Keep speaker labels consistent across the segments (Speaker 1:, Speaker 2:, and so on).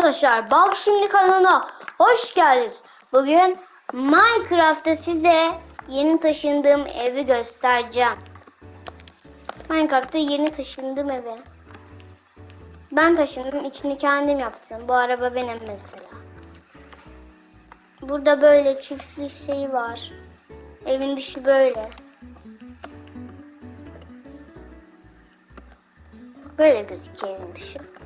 Speaker 1: arkadaşlar, bak şimdi kanalına hoş geldiniz. Bugün Minecraft'ta size yeni taşındığım evi göstereceğim. Minecraft'ta yeni taşındığım evi. Ben taşındım, içini kendim yaptım. Bu araba benim mesela. Burada böyle çiftli şey var. Evin dışı böyle. Böyle gözüküyor evin dışı.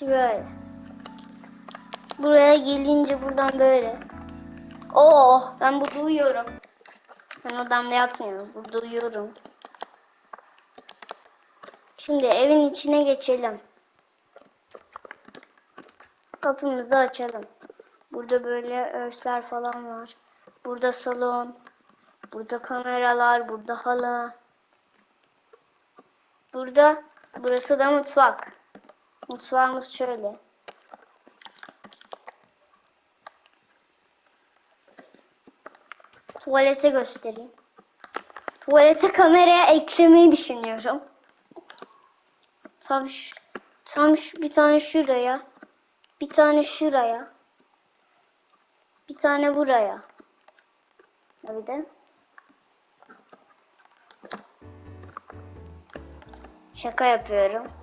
Speaker 1: Şöyle. Buraya gelince buradan böyle. Oh ben burada uyuyorum. Ben odamda yatmıyorum. Burada uyuyorum. Şimdi evin içine geçelim. Kapımızı açalım. Burada böyle örsler falan var. Burada salon. Burada kameralar. Burada halı. Burada burası da mutfak. Mutfağımız şöyle. Tuvalete göstereyim. Tuvalete kameraya eklemeyi düşünüyorum. Tam şu, tam şu, bir tane şuraya. Bir tane şuraya. Bir tane buraya. Bir de. Şaka yapıyorum.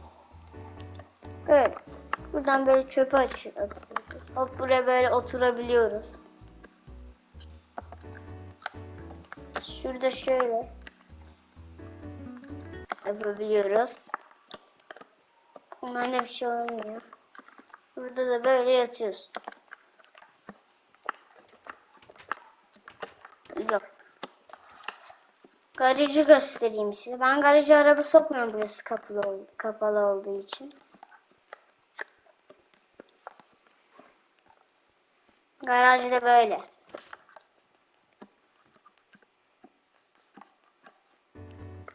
Speaker 1: Böyle. Buradan böyle çöpe açıyoruz. Hop buraya böyle oturabiliyoruz. Şurada şöyle yapabiliyoruz. Bunlarda bir şey olmuyor. Burada da böyle yatıyorsun. Yok. Garajı göstereyim size. Ben garaja araba sokmuyorum burası kapalı, kapalı olduğu için. Garaj da böyle.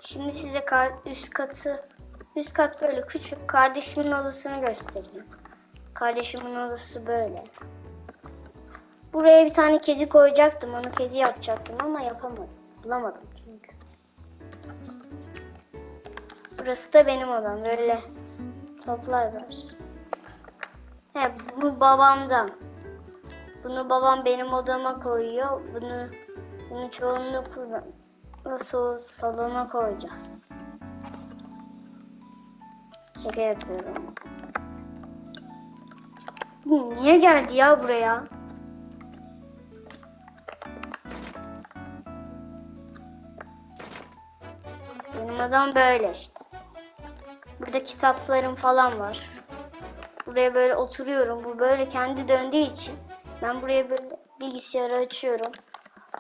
Speaker 1: Şimdi size üst katı üst kat böyle küçük kardeşimin odasını göstereyim. Kardeşimin odası böyle. Buraya bir tane kedi koyacaktım. Onu kedi yapacaktım ama yapamadım. Bulamadım çünkü. Burası da benim odam. Böyle toplar var. He bu babamdan. Bunu babam benim odama koyuyor. Bunu bunu çoğunlukla nasıl salona koyacağız. Şaka yapıyorum. Niye geldi ya buraya? Benim odam böyle işte. Burada kitaplarım falan var. Buraya böyle oturuyorum. Bu böyle kendi döndüğü için ben buraya böyle bilgisayarı açıyorum.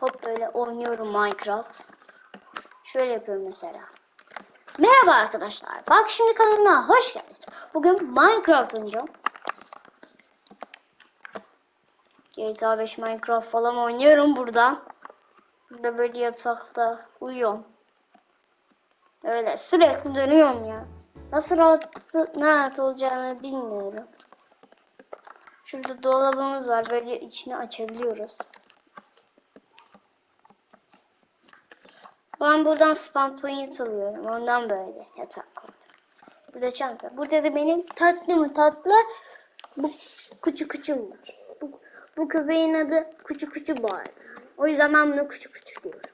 Speaker 1: Hop böyle oynuyorum Minecraft. Şöyle yapıyorum mesela. Merhaba arkadaşlar. Bak şimdi kanalıma hoş geldiniz. Bugün Minecraft oynayacağım. GTA 5 Minecraft falan oynuyorum burada. Burada böyle yatakta uyuyorum. Öyle sürekli dönüyorum ya. Nasıl rahat, rahat olacağını bilmiyorum. Şurada dolabımız var. Böyle içini açabiliyoruz. Ben buradan spam point alıyorum. Ondan böyle yatak koydum. Burada çanta. Burada da benim tatlı mı tatlı bu küçük küçüm var. Bu, bu köpeğin adı küçük küçük bu arada. O yüzden ben bunu küçük küçük diyorum.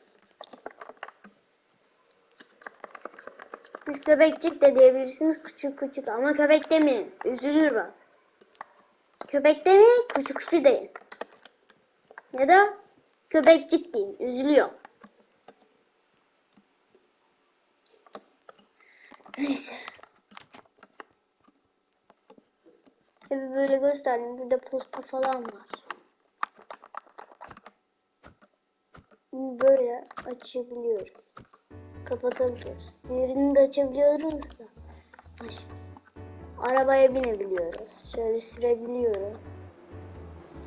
Speaker 1: Siz köpekçik de diyebilirsiniz küçük küçük ama köpek demeyin. Üzülür bak. Köpek demeyin küçük küçük deyin. Ya da köpekçik deyin. Üzülüyor. Neyse. Evi böyle gösterdim. Burada posta falan var. Böyle açabiliyoruz. Kapatabiliyoruz. Diğerini de açabiliyoruz da. Aç. Arabaya binebiliyoruz. Şöyle sürebiliyorum.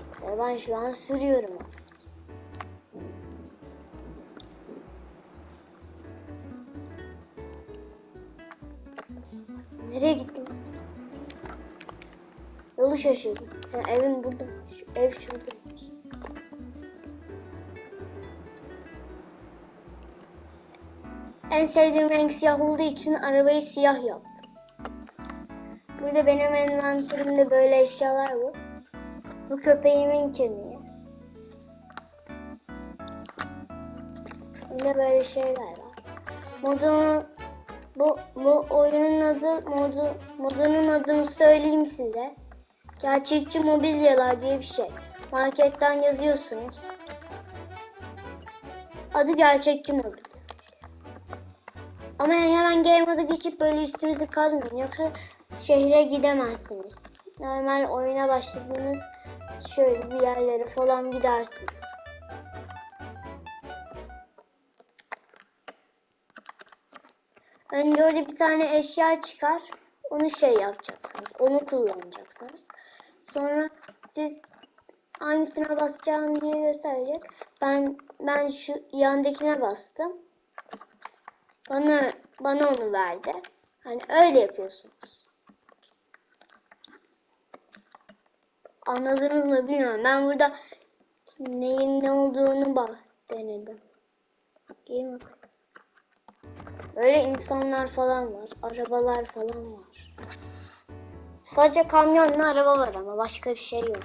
Speaker 1: Mesela ben şu an sürüyorum. Nereye gittim? Yolu şaşırdım. Ha, evim burada. Ev şuradaymış. en sevdiğim renk siyah olduğu için arabayı siyah yaptım. Burada benim envanterimde böyle eşyalar var. Bu köpeğimin kemiği. Burada böyle şeyler var. Modunun bu bu oyunun adı modu modunun adını söyleyeyim size. Gerçekçi mobilyalar diye bir şey. Marketten yazıyorsunuz. Adı gerçekçi mobilya. Ama hemen game moda geçip böyle üstünüzü kazmayın. Yoksa şehre gidemezsiniz. Normal oyuna başladığınız şöyle bir yerlere falan gidersiniz. Önce orada bir tane eşya çıkar. Onu şey yapacaksınız. Onu kullanacaksınız. Sonra siz hangisine basacağım diye gösterecek. Ben ben şu yandakine bastım. Bana bana onu verdi. Hani öyle yapıyorsunuz. Anladınız mı bilmiyorum. Ben burada neyin ne olduğunu bak denedim. Game bak. Böyle insanlar falan var. Arabalar falan var. Sadece kamyonla araba var ama başka bir şey yok.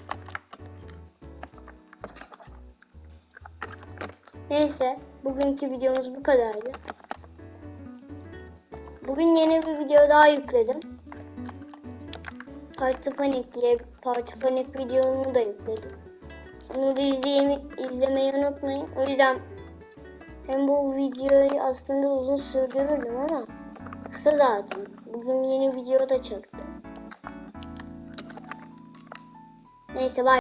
Speaker 1: Neyse, bugünkü videomuz bu kadardı. Bugün yeni bir video daha yükledim. Parti Panik Parti Panik videomu da yükledim. Onu da izleyemi, izlemeyi unutmayın. O yüzden hem bu videoyu aslında uzun sürdürürdüm ama kısa zaten. Bugün yeni video da çektim. Neyse bay.